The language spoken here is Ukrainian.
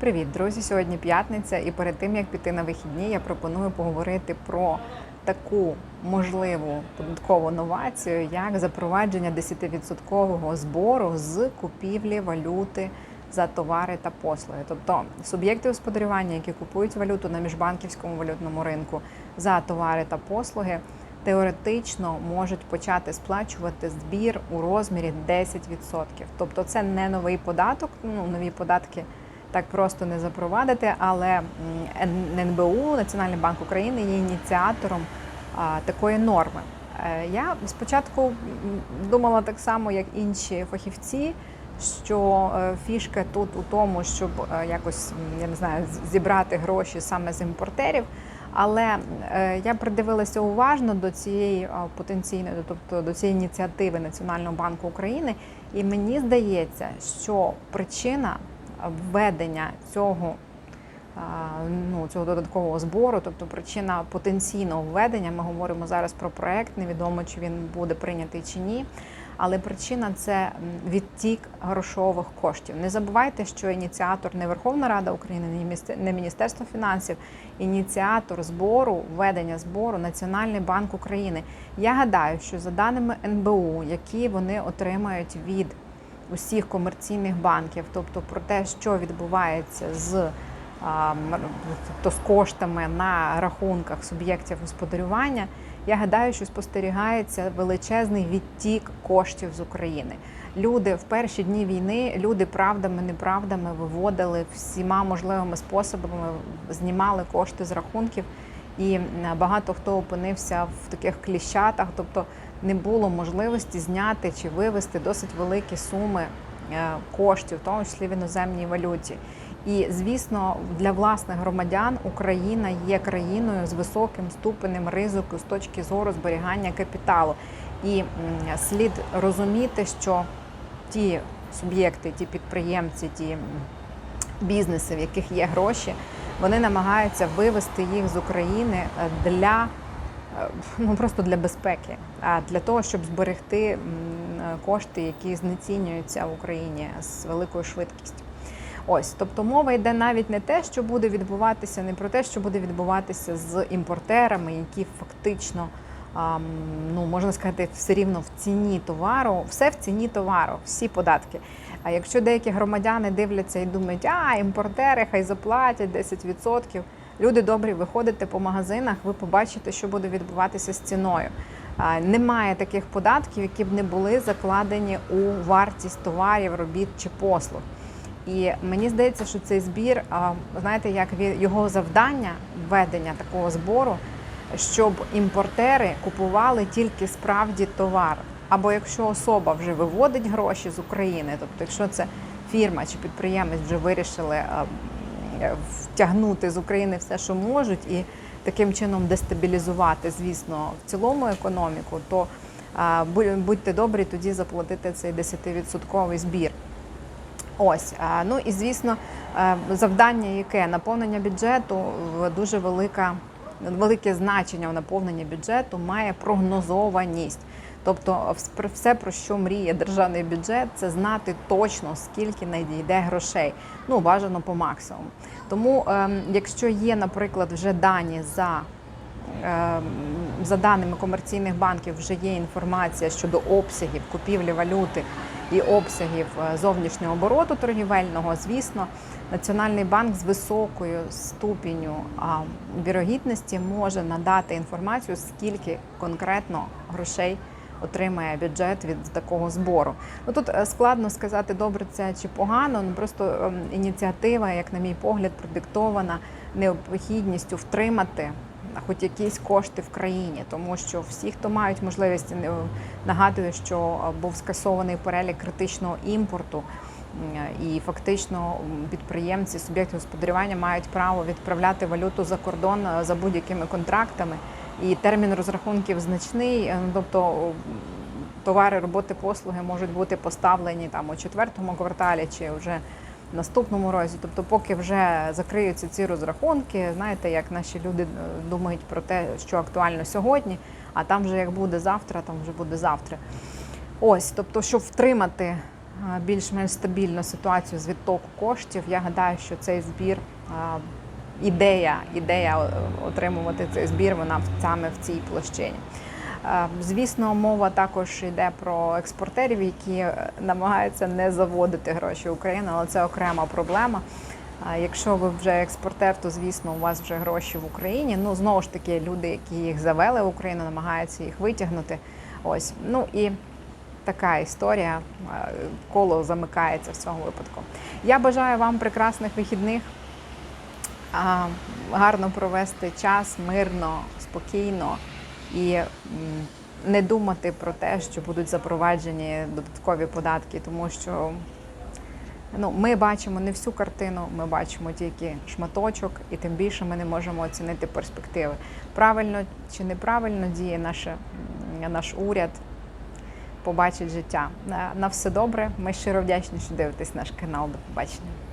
Привіт, друзі! Сьогодні п'ятниця, і перед тим як піти на вихідні, я пропоную поговорити про таку можливу податкову новацію, як запровадження 10% збору з купівлі валюти за товари та послуги. Тобто суб'єкти господарювання, які купують валюту на міжбанківському валютному ринку за товари та послуги. Теоретично можуть почати сплачувати збір у розмірі 10%. Тобто це не новий податок, ну нові податки так просто не запровадити, але м, НБУ, Національний банк України, є ініціатором такої норми. Е, Я спочатку думала так само, як інші фахівці, що е, фішка тут у тому, щоб е, якось я не знаю, зібрати гроші саме з імпортерів. Але я придивилася уважно до цієї потенційної, тобто до цієї ініціативи Національного банку України, і мені здається, що причина введення цього ну, цього додаткового збору, тобто причина потенційного введення. Ми говоримо зараз про проект. Невідомо чи він буде прийнятий чи ні. Але причина це відтік грошових коштів. Не забувайте, що ініціатор не Верховна Рада України, не Міністерство фінансів, ініціатор збору, введення збору Національний банк України. Я гадаю, що за даними НБУ, які вони отримають від усіх комерційних банків, тобто про те, що відбувається з тобто з коштами на рахунках суб'єктів господарювання, я гадаю, що спостерігається величезний відтік коштів з України. Люди в перші дні війни, люди правдами, неправдами виводили всіма можливими способами, знімали кошти з рахунків, і багато хто опинився в таких кліщатах, тобто не було можливості зняти чи вивести досить великі суми е, коштів, в тому числі в іноземній валюті. І звісно, для власних громадян Україна є країною з високим ступенем ризику з точки зору зберігання капіталу. І слід розуміти, що ті суб'єкти, ті підприємці, ті бізнеси, в яких є гроші, вони намагаються вивести їх з України е, для е, ну просто для безпеки, а для того, щоб зберегти е, кошти, які знецінюються в Україні з великою швидкістю. Ось, тобто мова йде навіть не те, що буде відбуватися, не про те, що буде відбуватися з імпортерами, які фактично, ну можна сказати, все рівно в ціні товару, все в ціні товару, всі податки. А якщо деякі громадяни дивляться і думають, а імпортери хай заплатять 10%, люди добрі, виходите по магазинах, ви побачите, що буде відбуватися з ціною. Немає таких податків, які б не були закладені у вартість товарів, робіт чи послуг. І мені здається, що цей збір, знаєте, як його завдання введення такого збору, щоб імпортери купували тільки справді товар. Або якщо особа вже виводить гроші з України, тобто якщо це фірма чи підприємець вже вирішили втягнути з України все, що можуть, і таким чином дестабілізувати, звісно, в цілому економіку, то а, будьте добрі тоді заплатити цей 10% збір. Ось ну і звісно, е, завдання, яке наповнення бюджету дуже велика, велике значення в наповненні бюджету має прогнозованість. Тобто, вс- все, про що мріє державний бюджет, це знати точно скільки надійде грошей. Ну бажано по максимуму. Тому, ем, якщо є, наприклад, вже дані за Ем, за даними комерційних банків, вже є інформація щодо обсягів купівлі валюти і обсягів е, зовнішнього обороту торгівельного. Звісно, Національний банк з високою ступінню вірогідності може надати інформацію, скільки конкретно грошей отримає бюджет від такого збору. Ну тут е, складно сказати, добре це чи погано. Ну просто ем, ініціатива, як на мій погляд, продиктована необхідністю втримати хоч якісь кошти в країні, тому що всі, хто мають можливість, нагадую, що е, був скасований перелік критичного імпорту. І фактично підприємці, суб'єкти господарювання мають право відправляти валюту за кордон е, за будь-якими контрактами. І термін розрахунків значний. е, ну, Тобто товари, роботи, послуги можуть бути поставлені там у четвертому кварталі чи вже в наступному році. Тобто, поки вже закриються ці розрахунки, знаєте, як наші люди е, думають про те, що актуально сьогодні, а там вже як буде завтра, там вже буде завтра. Ось, тобто, щоб втримати більш-менш стабільну ситуацію з відтоку коштів. Я гадаю, що цей збір, а, ідея, ідея отримувати цей збір, вона саме в цій площині. Е, Звісно, мова також йде про експортерів, які е, намагаються не заводити гроші в Україну, але це окрема проблема. Якщо ви вже експортер, то звісно у вас вже гроші в Україні. Ну знову ж таки, люди, які їх завели в Україну, намагаються їх витягнути. Ось ну і така історія. е, Коло замикається в цьому випадку. Я бажаю вам прекрасних вихідних, гарно провести час мирно, спокійно і не думати про те, що будуть запроваджені додаткові податки, тому що ну, ми бачимо не всю картину, ми бачимо тільки шматочок, і тим більше ми не можемо оцінити перспективи. Правильно чи неправильно діє наше, наш уряд, побачить життя. На, все добре. Ми щиро вдячні, що дивитесь наш канал. До побачення.